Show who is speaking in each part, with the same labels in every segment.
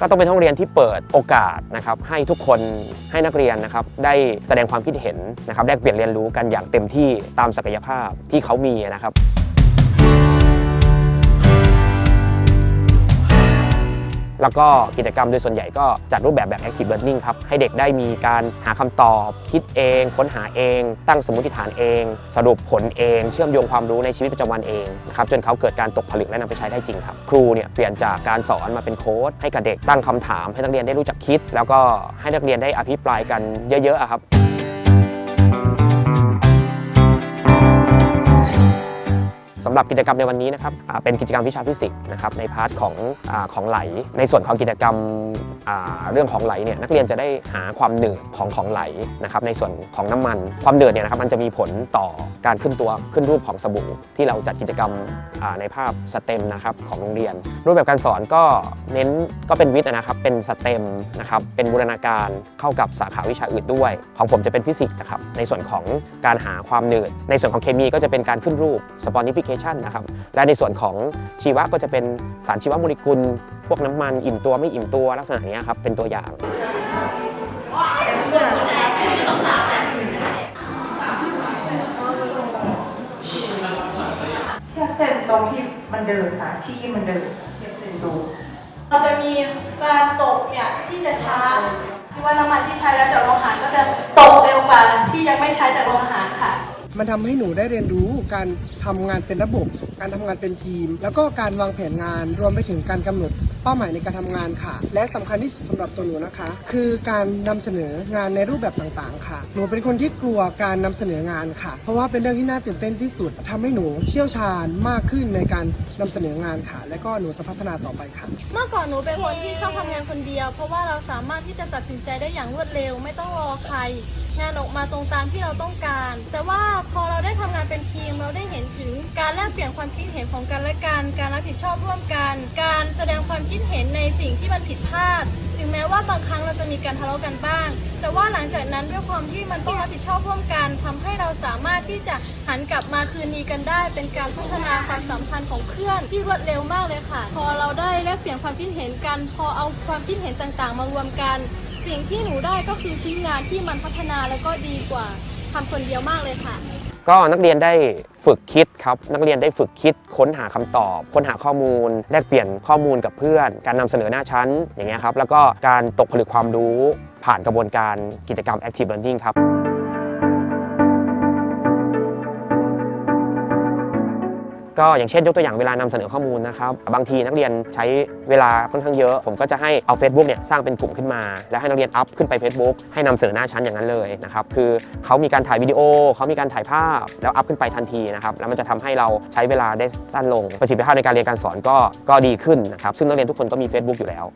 Speaker 1: ก็ต้องเป็นห้องเรียนที่เปิดโอกาสนะครับให้ทุกคนให้นักเรียนนะครับได้แสดงความคิดเห็นนะครับแลกเปลี่ยนเรียนรู้กันอย่างเต็มที่ตามศักยภาพที่เขามีนะครับ แล้วก็กิจกรรมโดยส่วนใหญ่ก็จัดรูปแบบแบบ active learning ครับ ให้เด็กได้มีการหาคำตอบ คิดเอง ค้นหาเอง ตั้งสมมติฐานเอง สรุปผลเอง เชื่อมโยงความรู้ในชีวิตประจำวันเองนะครับจนเขาเกิดการตกผลึกและนำไปใช้ได้จริงครับ ครูเนี่ยเปลี่ยนจากการสอนมาเป็นโค้ดให้กับเด็กตั้งคำถาม ให้นักเรียนได้รู้จักคิด แล้วก็ให้นักเรียนได้อภิปรายกันเยอะๆครับ สำหรับกิจกรรมในวันนี้นะครับเป็นกิจกรรมวิชาฟิสิกส์นะครับในพาร์ทของอของไหล ในส่วนของกิจกรรมเรื่องของไหลเนี่ยนักเรียนจะได้หาความหนืดของของไหลนะครับในส่วนของน้ำมัน ความหนือดเนี่ยนะครับมันจะมีผลต่อการขึ้นตัวขึ้นรูปของสบู่ที่เราจัดกิจกรรมในภาพสเต็มนะครับของโรงเรียน รูปแบบการสอนก็เน้นก็เป็นวิทย์นะครับเป็นสเต็มนะครับเป็นบูรณาการเข้ากับสาขาวิชาอื่นด้วย ของผมจะเป็นฟิสิกส์นะครับในส่วนของการหาความหนืดในส่วนของเคมีก็จะเป็นการขึ้นรูป sponification นะครับ และในส่วนของชีวะก็จะเป็นสารชีวโมเลกุล พวกน้ำมันอิ่มตัวไม่อิ่มตัวลักษณะเนี้ยครับเป็นตัวอย่าง
Speaker 2: เทียบเส้นตรงที่มันเดินค่ะที่ที่มันเดินเทียบเส้นดู
Speaker 3: เราจะมีการตกเนี่ยที่จะช้าที่ว่าน้ำมันที่ใช้แล้วจากโรงอาหารก็จะตกเร็วกว่าที่ยังไม่ใช้จากโรงอาหารค่ะ
Speaker 4: มันทำให้หนูได้เรียนรู้การทำงานเป็นระบบ การทำงานเป็นทีม แล้วก็การวางแผนงานรวมไปถึงการกำหนดเป้าหมายในการทำงานค่ะ และสำคัญที่สุดสำหรับตัวหนูนะคะ คือการนำเสนองานในรูปแบบต่างๆ ค่ะ หนูเป็นคนที่กลัวการนำเสนองานค่ะ เพราะว่าเป็นเรื่องที่น่าตื่นเต้นที่สุดทำให้หนูเชี่ยวชาญมากขึ้นในการนำเสนองานค่ะ และก็หนูจะพัฒนาต่อไปค่ะ
Speaker 5: เมื่อก่อนหนูเป็นคนที่ชอบทำงานคนเดียว เพราะว่าเราสามารถที่จะตัดสินใจได้อย่างรวดเร็ว ไม่ต้องรอใครงานออกมาตรงตามที่เราต้องการ แต่ว่าพอเราได้ทำงานเป็นทีมเราได้เห็นถึงการแลกเปลี่ยนความคิดเห็นของกันและกันการรับผิดชอบร่วมกัน การแสดงความคิดเห็นในสิ่งที่มันผิดพลาด ถึงแม้ว่าบางครั้งเราจะมีการทะเลาะกันบ้าง แต่ว่าหลังจากนั้นด้วยความที่มันต้องรับผิดชอบร่วมกันทำให้เราสามารถที่จะหันกลับมาคืนดีกันได้ เป็นการพัฒนาความสัมพันธ์ของเพื่อนที่รวดเร็วมากเลยค่ะ พอเราได้แลกเปลี่ยนความคิดเห็นกัน พอเอาความคิดเห็นต่างๆ มารวมกัน สิ่งที่หนูได้ก็คือชิ้นงานที่มันพัฒนาแล้วก็ดีกว่าทำคนเดียวมากเลยค่ะ
Speaker 1: ก็นักเรียนได้ฝึกคิดครับ นักเรียนได้ฝึกคิดค้นหาคำตอบ ค้นหาข้อมูล แลกเปลี่ยนข้อมูลกับเพื่อน การนำเสนอหน้าชั้นอย่างเงี้ยครับ แล้วก็การตกผลึกความรู้ผ่านกระบวนการกิจกรรม active learning ครับ ก็อย่างเช่นยกตัวอย่างเวลานำเสนอข้อมูลนะครับบางทีนักเรียนใช้เวลาค่อนข้างเยอะ ผมก็จะให้เอา Facebook เนี่ยสร้างเป็นกลุ่มขึ้นมา แล้วให้นักเรียนอัพขึ้นไป Facebook ให้นำเสนอหน้าชั้นอย่างนั้นเลยนะครับคือเขามีการถ่ายวิดีโอเขามีการถ่ายภาพ แล้วอัพขึ้นไปทันทีนะครับแล้วมันจะทำให้เราใช้เวลาได้สั้นลงประสิทธิภาพในการเรียนการสอนก็ก็ดีขึ้นนะครับซึ่งนักเรียนทุกคนก็มี Facebook อยู่แล้ว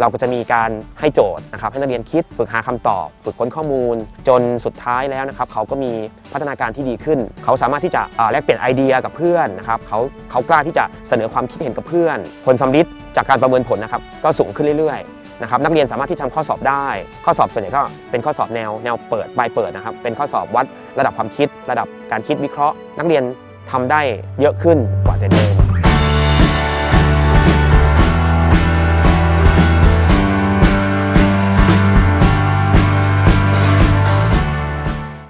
Speaker 1: เราก็จะมีการให้โจทย์นะครับให้นักเรียนคิดฝึกหาคำตอบ ฝึกค้นข้อมูล จนสุดท้ายแล้วนะครับเขาก็มีพัฒนาการที่ดีขึ้น เขาสามารถที่จะแลกเปลี่ยนไอเดียกับเพื่อนนะครับเขาเขากล้าที่จะเสนอความคิดเห็นกับเพื่อน ผลสำลิดจากการประเมินผลนะครับก็สูงขึ้นเรื่อยๆนะครับนักเรียนสามารถที่ทำข้อสอบได้ ข้อสอบส่วนใหญ่ก็เป็นข้อสอบแนวแนวเปิดปลายเปิดนะครับเป็นข้อสอบวัดระดับความคิด ระดับการคิดวิเคราะห์ นักเรียนทำได้เยอะขึ้นกว่าแต่เดิม